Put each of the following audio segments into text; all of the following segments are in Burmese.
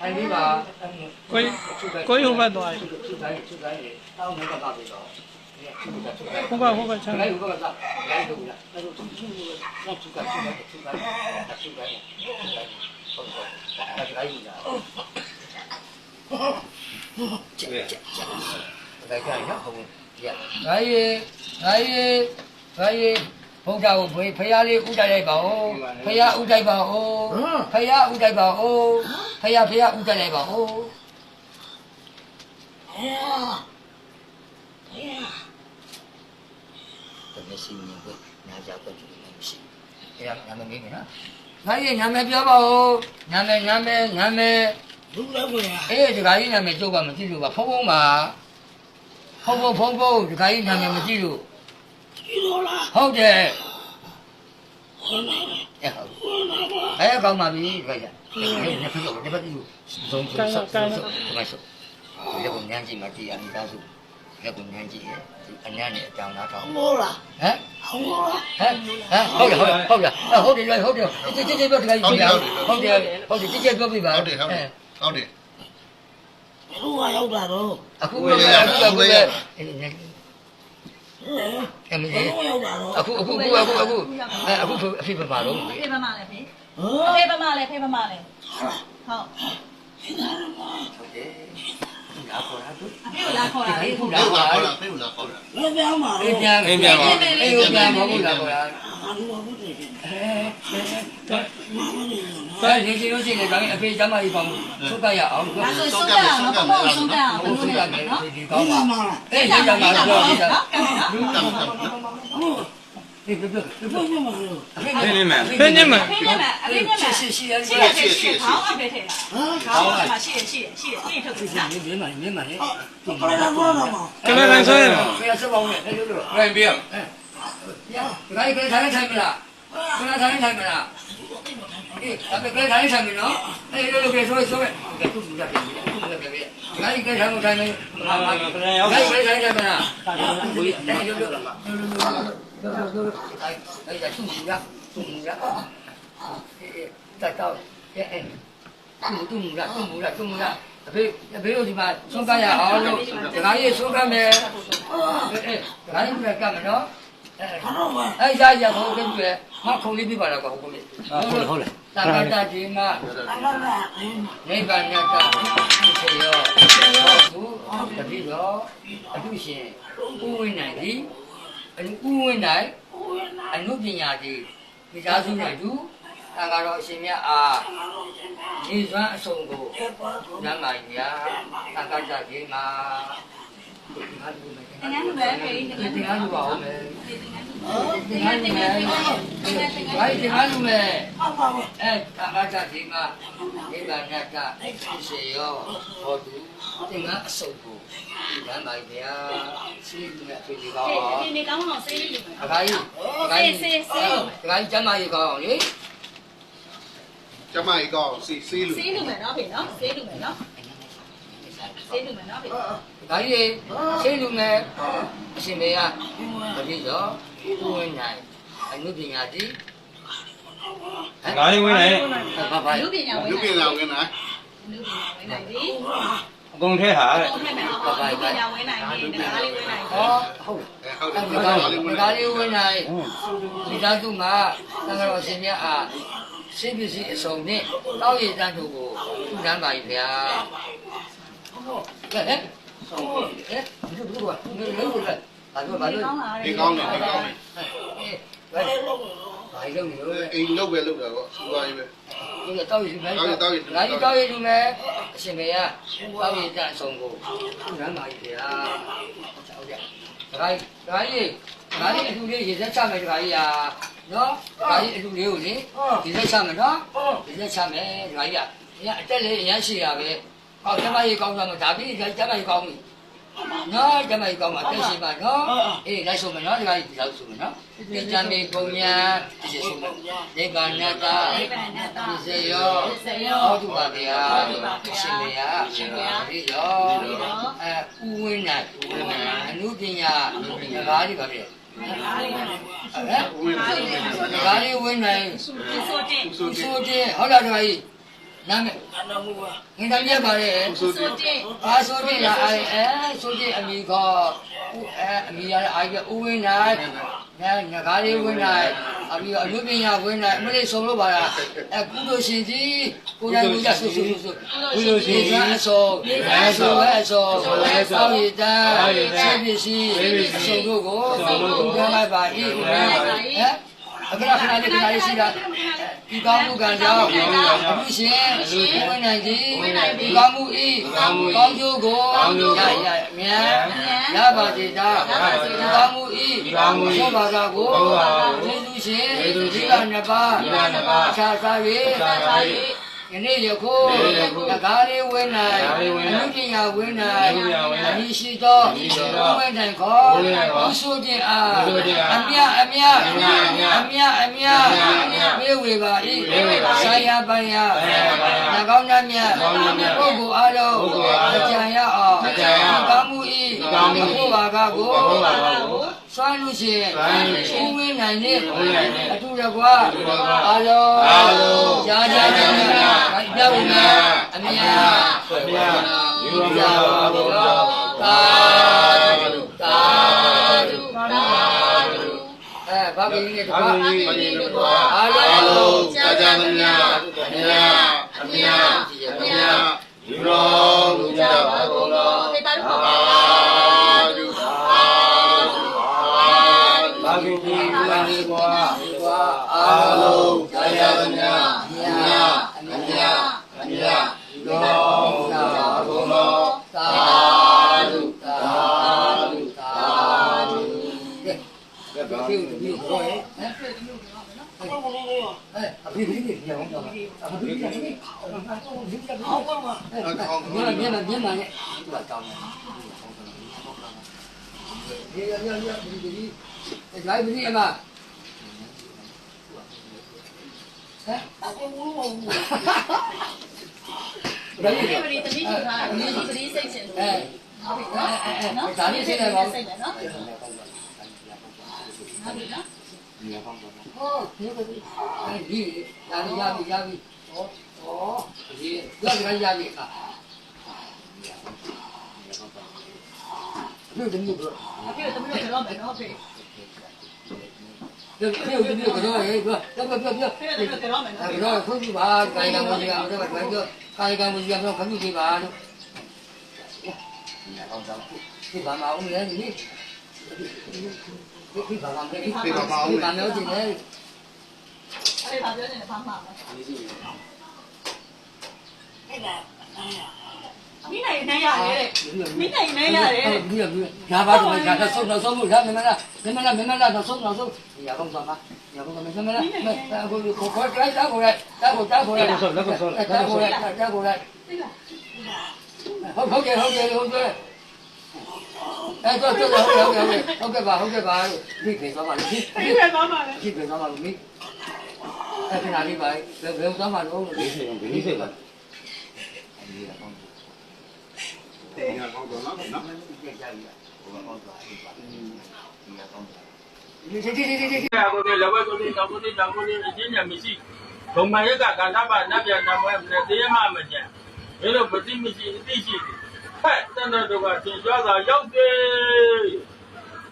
ထိုင်ပြီးပါကိုကြီးကိုကြီးဟိုဘက်သွားသူသူတိုင်းသူတိုင်းတောင်းနေတော့ပါပြီတော့သူကသူကဟိုဘက်ဟိုဘက်ချမ်းလိုက်ဘုကစားလိုက်လို့ရအဲ့လိုသူသူတော့သူကသူကသူကသူကသူကသူကဟုတ်ဟုတ်အဲ့ဒါလိုက်ရကျက်ကျက်ကျက်ဒါကြရဟုတ်ရငါရေငါရေငါရေဘုရားကိုဖယားလေးဥတိုက်လိုက်ပါဦးဖယားဥတိုက်ပါဦးဖယားဥတိုက်ပါဦး ဖယားဖယားဥတိုက်လိုက်ပါဦးတမစီမြင်ကိုနားကြပတ်ကြည့်နေမရှိ။အဲ့ဒါနာမည်မေးမယ်နော်။ငါရဲ့နာမည်ပြောပါဦး။နာမည်နာမည်နာမည်လူလည်းဝင်ရအေးဒီကကြီးနာမည်ကျုပ်ကမကြည့်လို့ပါဖုံးဖုံးပါ။ဖုံးဖုံးဖုံးဖုံးဒီကကြီးနာမည်မကြည့်လို့ဒီလိုလားဟုတ်တယ်ဝင်လာတယ်။ အဲ့ဟုတ်ဝင်လာပါ။အဲ့ကောင်းပါပြီဒီကကြီး။ဒီနေ့ဖျောက်တယ်ဘာလို့ဇုံဇုံဆော့ဆော့ဆော့ဒီမှာဆော့ဒီကညံကြည့်မှကြည့်ရမိသားစုဒီကညံကြည့်ရဲ့ဒီအညံ့နဲ့အကြောင်းသားထောင်းမိုးလားဟမ်ဟောလားဟမ်ဟမ်ဟုတ်တယ်ဟုတ်တယ်ဟုတ်တယ်ဟုတ်တယ်ဟုတ်တယ်တိတိပြောတခါကြီးပြောဟုတ်တယ်ဟုတ်တယ်တိတိပြောပြပါဟုတ်တယ်ဟုတ်တယ်ဟုတ်တယ်လူကရောက်တာတော့အခုကအခုက အဲ့မလူကြီးရောက်တာတော့အခုအခုအခုအခုအခုအခုအဖေပါပါတော့ဖေးပမလဲဖေးဟမ်ဖေးပမလဲဖေးပမလဲဟုတ်ဟုတ်တယ်လာခေါ်တာသူအဖေကိုလာခေါ်တာလေအခုလာလာခေါ်ခေါ်လာတာပြေးလာခေါ်လာလည်းပြောင်းပါအေးတော့ပြန်အေးပြန်အေးပြန်မဟုတ်လာခေါ်တာ အာလူကဘုဒ္ဓရှင်မာမနေရောအဲဒီစီလို့ရှိရင်ဒါအဖေကျမကြီးပေါင်းသုကရအောင်ဒါဆိုဆုံးကြအောင်နော်ဘုံဆုံးကြအောင်ဘုံသုဆုံးကကြရအောင်မယ်နော်ဒီကောင်းပါမာအေးရကြမှာပြောဒီကတမ်းတမ်းဟုတ်ဒီပြောပြောဘုရားမလို့အဖေနေမယ်ဖင်းညမအဖေနဲ့မအဖေနဲ့မရှေ့ရှေ့ရှေ့ရရှိရှေ့ရရှိရခေါင်းအဖေထဲလာဟာခေါင်းကမှရှိရရှိရရှိရပြင်ထုတ်ပြီလားမြင်မှမြင်မှလေပရလာဘောတော့မကလန်ဆွဲရဘယ်ဆက်ပေါင်းလဲအဲ့လိုလိုရိုင်းပြရ ရဒါကြီးကထိုင်ထိုင်မလားခဏထိုင်ထိုင်မလားအေးဒါပေမဲ့ထိုင်ထိုင်မနော်အေးလိုလိုကဲဆိုဆိုကဲသူ့ကြည့်တယ်သူ့ကြည့်တယ်ဒါကြီးကထိုင်ထိုင်နေဟာဟာဒါကြီးကထိုင်ထိုင်မလားဘုရားအဲ့လိုလိုလိုလိုလိုအဲ့ဒါသူ့ကြည့်ရသူ့ကြည့်ရအေးတက်တော့အဲအဲသူ့သူ့မလားသူ့မလားသူ့မလားအဖေအဖေတို့ဒီမှာဆုံးကရအောင်လို့ဒါကြီးဆုံးကမယ်အေးအေးဒါကြီးကကမယ်နော် အဲဟာတော့မအဲ့ရရဘုံကပြည့်မခုံလေးပြပါလားကွာဟုတ်ကဲ့ဟုတ်တယ်ဟုတ်တယ်သာကတတိမအလာလာနိဗ္ဗာန်ညတာဒီရောဟုတ်ဘူးတတိရောအထုရှင်ဥဝိနိုင်သည်အနုဥဝိနိုင်အနုပညာသည်မိသားစုနဲ့တူသံဃာတော်အရှင်မြတ်အားဒီစွမ်းအစုံကိုညမ်းပါညာသံဃာတတိမဒီမှာ ဒီမှာငန်းလူပဲဖေးဒီမှာလူပါဦးမယ်ငန်းငန်းငန်းဘာဒီမှာလူမယ်အပါဘအဲအာဂါတိမနိဗ္ဗာန်တဖြစ်စေရောဟောတုတင်ငါအစုပ်ကိုဒီလမ်းပါဗျာရှိနေပြီဒီကောင်းဒီနေ့ကောင်းအောင်ဆေးလေးယူမယ်အခိုင်းအခိုင်းဒီခိုင်းကျမကြီးကောင်းအောင်လေကျမကြီးကောင်းစီစီလူဆေးလူမယ်နော်ဖေးနော်ဆေးလူမယ်နော်ဆေးလူမယ်နော်ဖေး ဒီခိုင်းရေရှိလူမဲ့အရှင်မေကတတိရောကိုဝင်နိုင်အနုပညာတိငါးလေးဝင်လိုက်ဘာဘာလူပညာဝင်လူပြင်လာဝင်လာလူပညာဝင်နိုင်ပြီအကုန်ထဲဟာတဲ့ဟုတ်ကဲ့မယ်ဟုတ်လူပညာဝင်နိုင်ပြီတရားလေးဝင်နိုင်ပြီဟောဟုတ်ဟုတ်တယ်အဲ့ဟုတ်ဒါတယ်ကလေးဝင်ဒါလာလေးဝင်နိုင်ဒီသားစုမှာသံဃာတော်ရှင်မြတ်အားစိပ္ပစီအစုံနဲ့တောက်ရည်တန်းတို့ကိုထူတန်းပါပြီဗျာကဲ ဆောင်းဟုတ်ဟဲ့ဘယ်လိုဘယ်လိုလဲဘယ်လိုလဲဘာလို့ဘာလို့ဒီကောင်းနေဒီကောင်းနေဘာလဲလုံးဘာလုံးနေလဲအိမ်လုံးပဲလုံးတာကောစူပါရေးပဲဒီတော့ရည်မဲတော့တော့ရည်မဲတော့ရည်မဲအရှင်မေကတော့ရည်ကြအဆုံးကိုခုနမ်းပါကြီးဗျာဟုတ်ကြဒါကြီးဒါကြီးဒါကြီးအလူလေးရေစက်ချမယ်ဒါကြီးဟာနော်ဒါကြီးအလူလေးကိုလေရေစက်ချမယ်နော်ရေစက်ချမယ်ဒါကြီးကအတက်လေးအရန်ရှိတာပဲ ဟောကျမကြီးကောင်းသွားမှာဒါပြီးကျမကြီးကောင်းပြီနော်ကျမကြီးကောင်းမှာတက်ရှိပါနော်အေးလိုက်ဆုံးမယ်နော်ဒါကြီးဒီလောက်ဆုံးမယ်နော်ဒီကြမ်းမေပုံညာဒီရှိဆုံးမယ်နိဗ္ဗာန်တနိဗ္ဗာန်နဲ့တာဒီစေရောဒီစေရောဟောတုပါဗျာရှင်မေယရှင်မေယဒီရောအဲဥဝိနိုင်ဥဝိနိုင်အနုပညာဒီကားဒီပါဗျာအားလေးဝင်နိုင်ဟမ်ဒီကားလေးဝိနိုင်ဒီဆိုတင်သူဆိုတဲ့ဟုတ်လားဒီ နာမည်အနမူပါငင်တမြတ်ပါလေဆိုဆိုတင်တင်အာဆိုတင်လာအဲအဲဆိုတင်အမိခေါ်ဦးအဲအမိရတဲ့အာရဦးဝင်းနိုင်ညာငကားလေးဝင်းနိုင်အပြီးတော့အမှုပညာဝင်းနိုင်အမလေးဆုံးလို့ပါလားအဲကုသိုလ်ရှင်ကြီးကိုယ်တိုင်ကိုယ်ကြဆူဆူဆူကုသိုလ်ရှင်ကြီးအစောအဲဆိုပဲအစောအဲဆောင်းရည်တန်းဆေးပစ္စည်းအစုံတို့ကိုဘုရားလိုက်ပါ၏ဟဲ့အခါခဏလေးခဏလေးရှိတာ ဒီကောင်းမှုကံကြောင့်အမှုရှင်ဝင်းနိုင်ကြီးဒီကောင်းမှုဤကောင်းကျိုးကိုရရအမြန်ရပါစေတာဒီကောင်းမှုဤသောဘာကကိုယေရှုရှင်ဒီကနှစ်ပါးအခြားစား၍ ယနေ့ယခုတကားလေးဝင်းနိုင်အမှုပညာဝင်းနိုင်အမိရှိသောဝင်းနိုင်ခေါ်ဘုဆိုခြင်းအားအမြအမြအမြအမြမေဝေပါ၏ဆာယပယနှကောင်းညမြပုဂ္ဂိုလ်အားလုံးအကြံရအောင်ဒီကောင်းမှုဤဘုရားကကို ဆွမ်းလို့ရှိရင်ဦးဝင်းနိုင်တဲ့အတူတကွာအားလုံးကြာကြာကြာကြာပြောင်းနေအမြတ်မြတ်ယူရမှာဘုရားသာဓုသာဓုသာဓုအဲဘာကိနေတဘာပါလို့အဒီင်းဒီလိုလိုအားအလုံးလုံးကြာကြာသမျှအမြအမြအမြ ကဲဘာဖြစ်လို့ဒီကိုရဲဟမ်ဘာမလို့လဲအဲအဖေကြီးကြီးပြောင်းတော့အဖေကြီးကြီးအောက်ပါမှာအဲမြန်မာမြန်မာနဲ့သူကတောင်းတယ်ဒီရရရဒီဒီဒီဒါဘယ်ဒီအမဟမ်အခုမလို့ဘူးဒါဒီကြီးပရိသတိယူတာဒီပရိစိတ်ရှင်အဲဟုတ်ပြီနော်ဒါလေးစိတ်နေပါစိတ်မယ်နော် ဟုတ်ပြီနော်ဟောဒီကဒီအဲဒီဒါလေးရပြီရပြီဟောဟောဒီရပြီရပြီအခါဒီဒီမျိုးအဖေတို့တမီးတို့ကြောက်မယ်နော်ဖေဒီဒီဒီကတော့ဟဲ့ပြောပြောပြောပြောဖေတို့ကြောက်မယ်နော်အဲတော့ခွင့်ပြုပါကာယကံမူစီအောင်တော့ပြောပြောကာယကံမူစီအောင်ခွင့်ပြုပေးပါလို့ဒီဘာမအောင်လဲဒီဒီဘာမအောင်လဲဒီ ဘာမအောင်လဲဒီဘာမအောင်လဲအဲ့ဒါပြောနေတယ်ဘာမှမမိနိုင်နေရတယ်မိနိုင်နေရတယ်ဒီလိုညာပါတော့ညာတော့ဆုံးတော့ဆုံးလို့ရမမလားမမလားမမလားတော့ဆုံးတော့ဆုံးညာကောင်းသွားမှာညာကောင်းမမလားအခုခေါ်ခေါ်လိုက်တာကိုလိုက်တာကိုတာကိုလိုက်တာကိုလိုက်တာကိုလိုက်တာကိုလိုက်ဟုတ်ဟုတ်ကဲ့ဟုတ်ကဲ့ဟုတ်ကဲ့ အဲ့တော့တော့ဟုတ်ကဲ့ဟုတ်ကဲ့ဟုတ်ကဲ့ပါဟုတ်ကဲ့ပါဒီခေသွားပါလို့ဒီဖေဖေကောင်းပါလေဒီခေသွားပါလို့မိအဲ့ခဏလေးပါဘယ်ဘယ်သွားမှာလို့ဒီစိတ်ဒီစိတ်ပါတင်ရကောင်းတော့နော်နော်ဒီဒီဒီဒီဒီဆရာကိုလည်းလက်ဝဲကိုလည်းတော့ကိုလည်းတော့ကိုလည်းအချင်းညာမရှိဒုံမရကကန္တပါနတ်ပြန်နမွဲနဲ့တရားမှမကြံဘယ်လိုမသိမရှိအသိရှိဖ က်တန်တော်တို့ကသင်ကြွားတာရောက်တယ်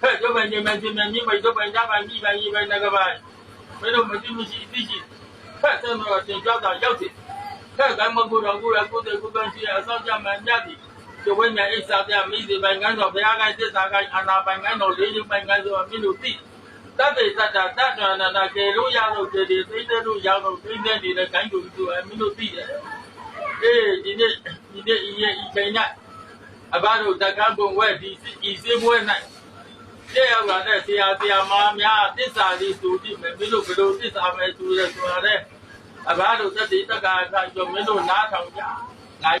ဖက်ရုပ်ပိုင်နေမှပြင်မြမြမိတ်ရုပ်ပိုင်ကြပိုင်ပြီးပိုင်ရေးပိုင်ငကပိုင်ဘယ်လိုမသိမရှိအသိရှိဖက်တန်တော်ကသင်ကြွားတာရောက်တယ်ဖက်ကမကူတော်ကူရကိုတဲ့ကုသရှိအစောင့်ကြမှမြတ်သည်ကျဝိညာဉ်အိစာပြမိစေပိုင်ကန်းတော်ဘုရားကသစ္စာကအာနာပိုင်ကန်းတော်လေးရုပ်ပိုင်ကန်းတော်မင်းတို့သိတတ္တိတတ္တတတ္တနာနာကေလို့ရလို့ကေဒီသိတဲ့လို့ရလို့သိတဲ့နေတဲ့ခိုင်းတူသူအမင်းတို့သိတယ်။အေးဒီနေ့ဒီနေ့ဤရဲ့ဤချိန်၌ အဘတို့တက္ကံပုံဝဲဒီဤစေပွဲ၌တဲ့ရောက်လာတဲ့ဆရာဆရာမများတစ္ဆာလေးသူတိမယ်မင်းတို့ဘယ်လိုတစ္ဆာမယ်သူရဲဆိုတာတဲ့အဘတို့တတ္တိတက္ကကကြောင့်မင်းတို့နားထောင်ကြ။နိုင်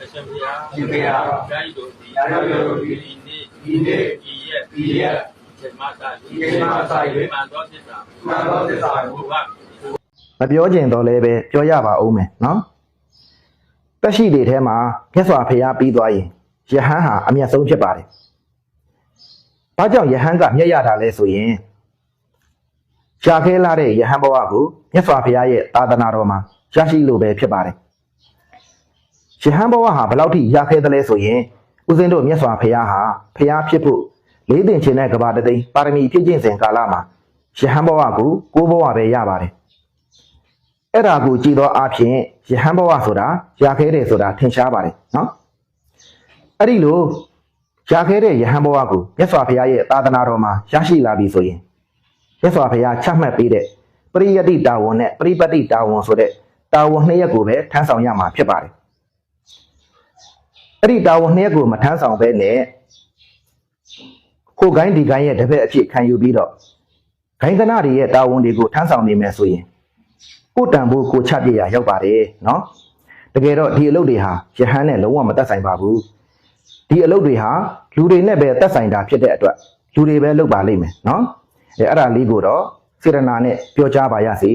အရှင်ဘုရားရှင်ဘုရားဂိုင်းတို့ဒီရာတို့ဒီနေ့ဒီနေ့ဤရဲ့ဤရဲ့ဒီမှာသာဒီမှာသာရေမှန်တော်သစ္စာမှန်တော်သစ္စာကိုကမပြောကျင်တော့လည်းပဲပြောရပါဦးမယ်နော်တက်ရှိတွေထဲမှာမြတ်စွာဘုရားပြီးသွားရင် ယဟန်ဟာအမျက်ဆုံးဖြစ်ပါတယ်။ဘာကြောင့်ယဟန်ကမျက်ရတာလဲဆိုရင်ရှားခဲလာတဲ့ယဟန်ဘဝကိုမြတ်စွာဘုရားရဲ့သာသနာတော်မှာရရှိလို့ပဲဖြစ်ပါတယ်ယဟန်ဘဝဟာဘယ်လောက်ထိရခဲ့သလဲဆိုရင်ဦးဇင်းတို့မြတ်စွာဘုရားဟာဘုရားဖြစ်ဖို့လေးတင်ခြင်းတဲ့ကဘာတသိန်းပါရမီဖြည့်ကျင့်စဉ်ကာလမှာယဟန်ဘဝကိုကိုးဘဝပဲရပါတယ်အဲ့ဒါကိုကြည်သောအဖြစ်ယဟန်ဘဝဆိုတာရခဲ့တယ်ဆိုတာထင်ရှားပါတယ်နော် အဲ့ဒီလိုရခဲ့တဲ့ယဟန်ဘဝကိုမြတ်စွာဘုရားရဲ့သာသနာတော်မှာရရှိလာပြီဆိုရင်မြတ်စွာဘုရားချမှတ်ပေးတဲ့ပရိယတ္တိတာဝန်နဲ့ပရိပတ်တိတာဝန်ဆိုတဲ့တာဝန်နှစ်ရက်ကိုပဲထမ်းဆောင်ရမှာဖြစ်ပါတယ်အဲ့ဒီတာဝန်နှစ်ရက်ကိုမထမ်းဆောင်ဘဲနဲ့ကိုကိုင်းဒီကိုင်းရဲ့တပည့်အဖြစ်ခံယူပြီးတော့ဂိုင်းကနာတွေရဲ့တာဝန်တွေကိုထမ်းဆောင်နေမယ်ဆိုရင်ကိုတန်ဖို့ကိုချပြရရောက်ပါတယ်နော်တကယ်တော့ဒီအလုပ်တွေဟာယဟန်နဲ့လုံးဝမသက်ဆိုင်ပါဘူး ဒီအလုပ်တွေဟာလူတွေနဲ့ပဲသက်ဆိုင်တာဖြစ်တဲ့အတွက်လူတွေပဲလုပ်ပါလိမ့်မယ်နော်အဲအဲ့ဒါလေးကိုတော့စေရနာနဲ့ပြောကြားပါရစေ